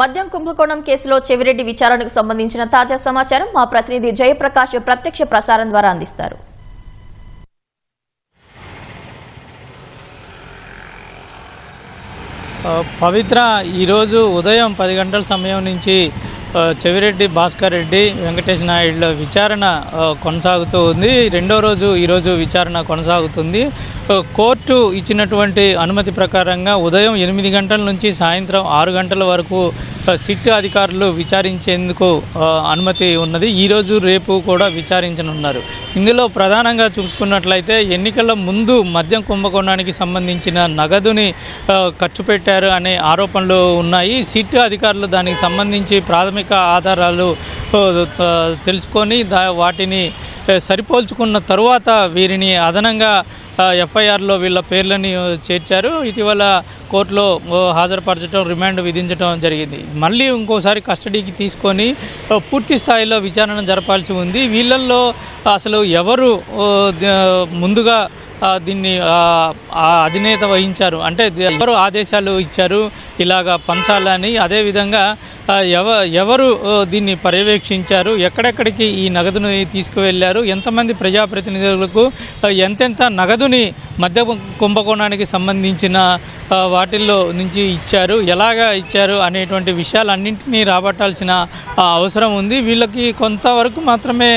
మద్యం కుంభకోణం కేసులో చెవిరెడ్డి విచారణకు సంబంధించిన తాజా సమాచారం మా ప్రతినిధి జయప్రకాష్ ప్రత్యక్ష ప్రసారం ద్వారా అందిస్తారు. పవిత్ర ఈరోజు ఉదయం పది గంటల సమయం నుంచి చెవిరెడ్డి భాస్కర్ రెడ్డి వెంకటేష్ నాయుడుల విచారణ కొనసాగుతూ ఉంది. రెండో రోజు ఈరోజు విచారణ కొనసాగుతుంది. కోర్టు ఇచ్చినటువంటి అనుమతి ప్రకారంగా ఉదయం ఎనిమిది గంటల నుంచి సాయంత్రం ఆరు గంటల వరకు సిట్ అధికారులు విచారించేందుకు అనుమతి ఉన్నది. ఈరోజు రేపు కూడా విచారించనున్నారు. ఇందులో ప్రధానంగా చూసుకున్నట్లయితే ఎన్నికల ముందు మద్యం కుంభకోణానికి సంబంధించిన నగదుని ఖర్చు పెట్టారు అనే ఆరోపణలు ఉన్నాయి. సిట్ అధికారులు దానికి సంబంధించి ప్రాథమిక ఆధారాలు తెలుసుకొని దా వాటిని సరిపోల్చుకున్న తరువాత వీరిని అదనంగా ఎఫ్ఐఆర్లో వీళ్ళ పేర్లని చేర్చారు. ఇటీవల కోర్టులో హాజరుపరచడం రిమాండ్ విధించడం జరిగింది. మళ్ళీ ఇంకోసారి కస్టడీకి తీసుకొని పూర్తి స్థాయిలో విచారణ జరపాల్సి ఉంది. వీళ్ళల్లో అసలు ఎవరు ముందుగా దీన్ని అధినేత వహించారు? అంటే ఎవరు ఆదేశాలు ఇచ్చారు? ఇలాగా పంచాలని అదేవిధంగా ఎవ ఎవరు దీన్ని పర్యవేక్షించారు? ఎక్కడెక్కడికి ఈ నగదును తీసుకువెళ్ళారు? ఎంతమంది ప్రజాప్రతినిధులకు ఎంతెంత నగదు నగదుని మధ్య కుంభకోణానికి సంబంధించిన వాటిల్లో నుంచి ఇచ్చారు. ఎలాగా ఇచ్చారు అనేటువంటి విషయాలన్నింటినీ రాబట్టాల్సిన అవసరం ఉంది. వీళ్ళకి కొంతవరకు మాత్రమే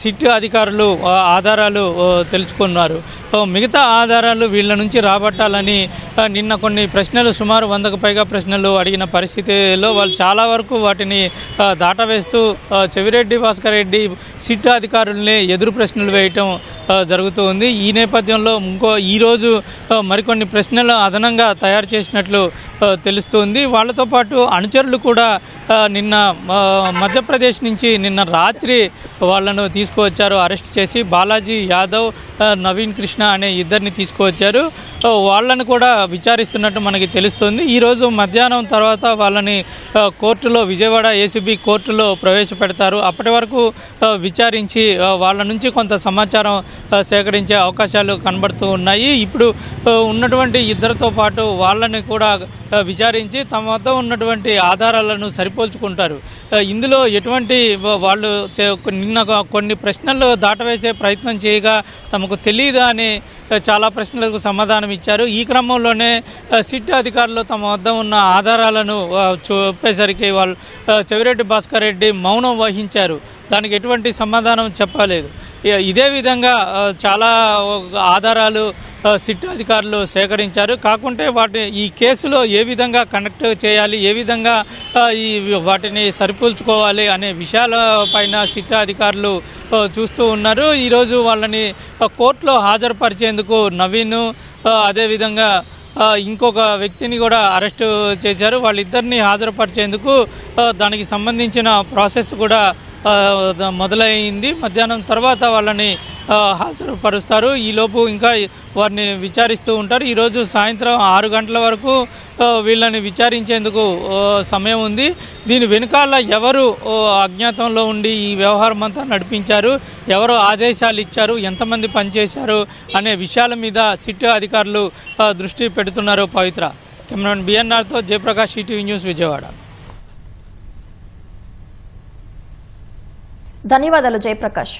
సిట్ అధికారులు ఆధారాలు తెలుసుకున్నారు. మిగతా ఆధారాలు వీళ్ళ నుంచి రాబట్టాలని నిన్న కొన్ని ప్రశ్నలు సుమారు వందకు పైగా ప్రశ్నలు అడిగిన పరిస్థితిలో వాళ్ళు చాలా వరకు వాటిని దాటవేస్తూ చెవిరెడ్డి భాస్కర్ రెడ్డి సిట్ అధికారుల్ని ఎదురు ప్రశ్నలు వేయటం ఆ, జరుగుతూ ఉంది. ఈ నేపథ్యంలో ఇంకో ఈరోజు మరికొన్ని ప్రశ్నలు అదనంగా తయారు చేసినట్లు తెలుస్తుంది. వాళ్ళతో పాటు అనుచరులు కూడా నిన్న మధ్యప్రదేశ్ నుంచి నిన్న రాత్రి వాళ్ళను తీసుకువచ్చారు. అరెస్ట్ చేసి బాలాజీ యాదవ్ నవీన్ కృష్ణ అనే ఇద్దరిని తీసుకువచ్చారు. ఆ, వాళ్ళను కూడా విచారిస్తున్నట్టు మనకి తెలుస్తుంది. ఈరోజు మధ్యాహ్నం తర్వాత వాళ్ళని కోర్టులో విజయవాడ ఏసీబీ కోర్టులో ప్రవేశపెడతారు. అప్పటి వరకు విచారించి వాళ్ళ నుంచి కొంత సమాచారం సేకరించే అవకాశాలు కనబడుతూ ఉన్నాయి. ఇప్పుడు ఉన్నటువంటి ఇద్దరితో పాటు వాళ్ళని కూడా విచారించి తమ వద్ద ఉన్నటువంటి ఆధారాలను సరిపోల్చుకుంటారు. ఇందులో ఎటువంటి వాళ్ళు చే- నిన్న కొన్ని ప్రశ్నలు దాటవేసే ప్రయత్నం చేయగా తమకు తెలియదా అని చాలా ప్రశ్నలకు సమాధానం ఇచ్చారు. ఈ క్రమంలోనే సిట్ అధికారులు తమ వద్ద ఉన్న ఆధారాలను చూపేసరికి వాళ్ళు చెవిరెడ్డి భాస్కర్ రెడ్డి మౌనం వహించారు. దానికి ఎటువంటి సమాధానం చెప్పలేదు. ఇదే విధంగా చాలా ఆధారాలు సిట్ అధికారులు సేకరించారు. కాకుంటే వాటి ఈ కేసులో ఏ విధంగా కనెక్ట్ చేయాలి ఏ విధంగా ఈ వాటిని సరిపోల్చుకోవాలి అనే విషయాల పైన సిట్ అధికారులు చూస్తూ ఉన్నారు. ఈరోజు వాళ్ళని కోర్టులో హాజరుపరిచేందుకు నవీన్ అదేవిధంగా ఇంకొక వ్యక్తిని కూడా అరెస్ట్ చేశారు. వాళ్ళిద్దరిని హాజరుపరిచేందుకు దానికి సంబంధించిన ప్రాసెస్ కూడా మొదలైంది. మధ్యాహ్నం తర్వాత వాళ్ళని హాజరుపరుస్తారు. ఈలోపు ఇంకా వారిని విచారిస్తూ ఉంటారు. ఈరోజు సాయంత్రం ఆరు గంటల వరకు వీళ్ళని విచారించేందుకు సమయం ఉంది. దీని వెనుకాల ఎవరు అజ్ఞాతంలో ఉండి ఈ వ్యవహారం అంతా నడిపించారు? ఎవరు ఆదేశాలు ఇచ్చారు? ఎంతమంది పనిచేశారు? అనే విషయాల మీద సిట్ అధికారులు దృష్టి పెడుతున్నారు పవిత్ర. కెమెరాన్ బిఎన్ఆర్తో జయప్రకాష్ ఈటీవీ న్యూస్ విజయవాడ. ధన్యవాదాలు జయప్రకాష్.